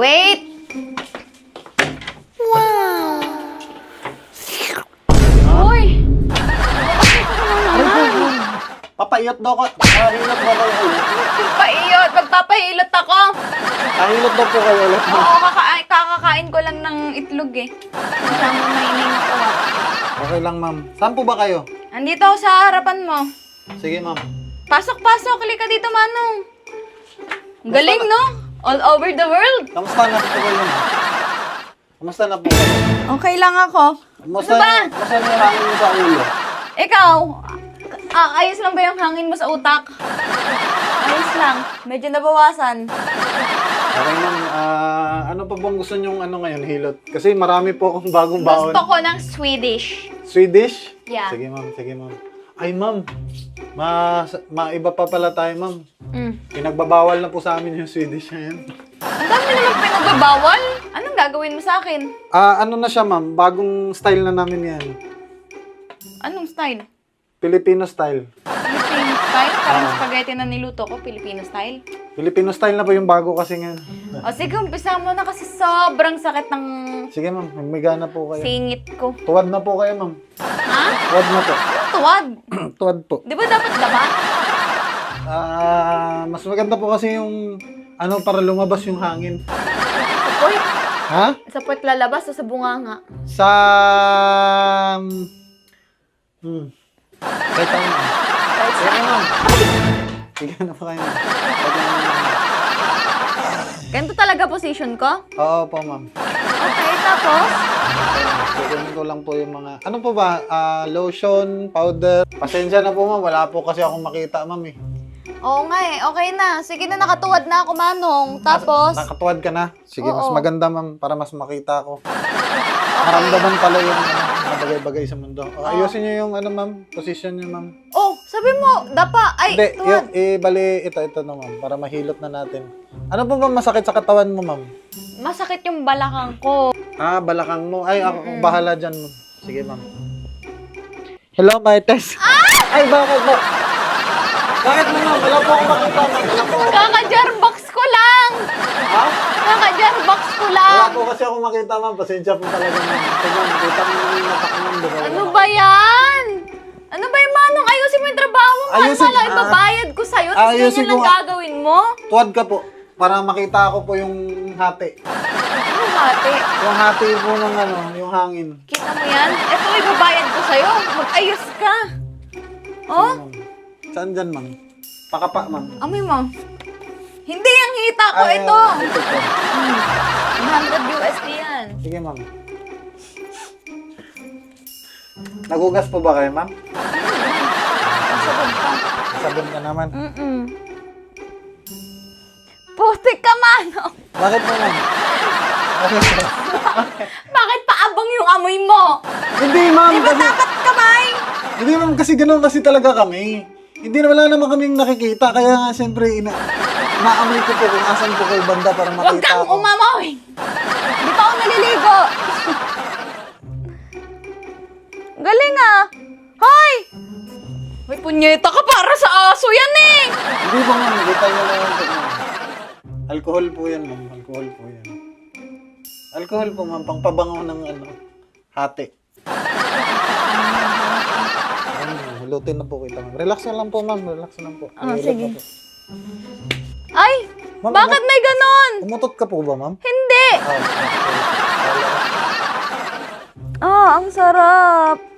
Wait! Wow! Uy! Papayot daw ko. Pahilot daw kayo. Paiyot! Magpapahilot ako! Pahilot daw po kayo ulit. Oo, kaka- kakakain ko lang ng itlog eh. Kasama na ining ako ah. Okay lang, ma'am. Saan po ba kayo? Andito ako sa harapan mo. Sige, ma'am. Pasok, pasok. Halika dito, Manong. Ang Galing, no? All over the world. Kamusta na po kayo, ma'am? Kamusta na po kayo? Okay lang ako. Kamusta, Ano ba? kamusta na yung hangin mo sa ulo? Ikaw, ah, ayos lang ba yung hangin mo sa utak? Ayos lang. Medyo nabawasan. Okay, ma'am. Ah, ano pa bang gusto nyong ano ngayon, hilot? Kasi marami po akong bagong baon. Gusto ko ng Swedish. Swedish? Yeah. Sige, ma'am. Sige, ma'am. Ay, ma'am. Ma, maiba pa pala tayo, ma'am. Mm. Pinagbabawal na po sa amin yung Swedish ngayon. Ang dami naman pinagbabawal. Anong gagawin mo sa akin? Ah, ano na siya, ma'am? Bagong style na namin yan. Anong style? Filipino style. Filipino style? Parang spaghetti na niluto ko, Filipino style. Filipino style na po yung bago kasi ngayon. O sige, umpisa mo na kasi sobrang sakit ng Sige, ma'am. May gana po kayo. singit ko. Tuwad na po kayo, ma'am. Ha? Tuwad na po. Tuwad? Tuwad po. Di ba dapat daba? Ah, mas maganda po kasi yung ano para lumabas yung hangin. Sa puwet. Ha? Sa puwet lalabas o sa bunganga? Sa Hmm. Kahit ano. Kahit sa... Sige, na po kayo. Kahit ano. Ganito talaga position ko? Oo po, ma'am. Okay, tapos? Kukunin ko lang po yung mga... Ano po ba? Ah, lotion, powder. Pasensya na po, ma'am. Wala po kasi akong makita, ma'am eh. Oo nga eh, okay na. Sige na, nakatuwad na ako, Manong. Tapos? Nakatuwad ka na? Sige, mas Oo. maganda, ma'am. Para mas makita ko. Maramdaman pala yung mga bagay-bagay sa mundo. O, ayusin niyo yung ano, ma'am. Position niyo, ma'am. Oh, sabi mo, dapa. Ay, Hindi, tuwad. yun, eh, bali, ito, ito na, ma'am. Para mahilot na natin. Ano po ba masakit sa katawan mo, ma'am? Masakit yung balakang ko. Ah, balakang mo. Ay, ako bahala dyan, ma'am. Sige, ma'am. Hello, Marites. Ay, bakit po? Bakit mo, ma'am? Wala po akong makita, ma'am. Wala po. Kaka-jarbox ko lang. Ha? Kaka-jarbox ko Wala lang. po kasi ako makita, ma'am. Pasensya po talaga, ma'am. Ito, ma'am. Kita mo yung mata ko, ma'am. Ano ba yan? Ano ba yung manong? Ano Ayusin- pala, ah. ibabayad ko sa'yo. Tapos Ayusin ganyan ko. gagawin mo? Tuwad ka po. Para makita ko po yung hati. Ano hati? Yung hati po ng ano, yung hangin. Kita mo yan? Ito, ibabayad ko sa'yo. Mag-ayos ka. Oh, Ma'am. Saan dyan, ma'am? Pakapa, ma'am. amoy mo. Hindi ang hita ko Ay, ito. Ito po. 100 USD yan. Sige, ma'am. Nagugas po ba kayo, ma'am? Sabog. Sabon ka naman. Mm-mm. Putik ka, manong. Bakit ma'am? Bakit paabang yung amoy mo? Hindi, ma'am. Di ba Kasi, dapat kamay? hindi, ma'am. Kasi ganun kasi talaga kami. Hindi na wala naman kaming nakikita. Kaya nga, siyempre, ina naamoy ko po kung asan po kayo banda para Huwag makita kang ko. umamoy. Di pa ako naliligo. Galing ah. Hoy! May punyeta ka para sa aso yan eh. Hindi po, ma'am. Hindi tayo na ma'am. Alcohol po yan, ma'am. Alcohol po yan. Alcohol po, ma'am. Pangpabango ng ano, hati. Ayun, hulutin na po kita, ma'am. Relax na lang po, ma'am. Relax na lang po. Ah, sige. na po. Ay! Ma'am, bakit may ganon? Umutot ka po ba, ma'am? Hindi! Ah, Ah, ang sarap.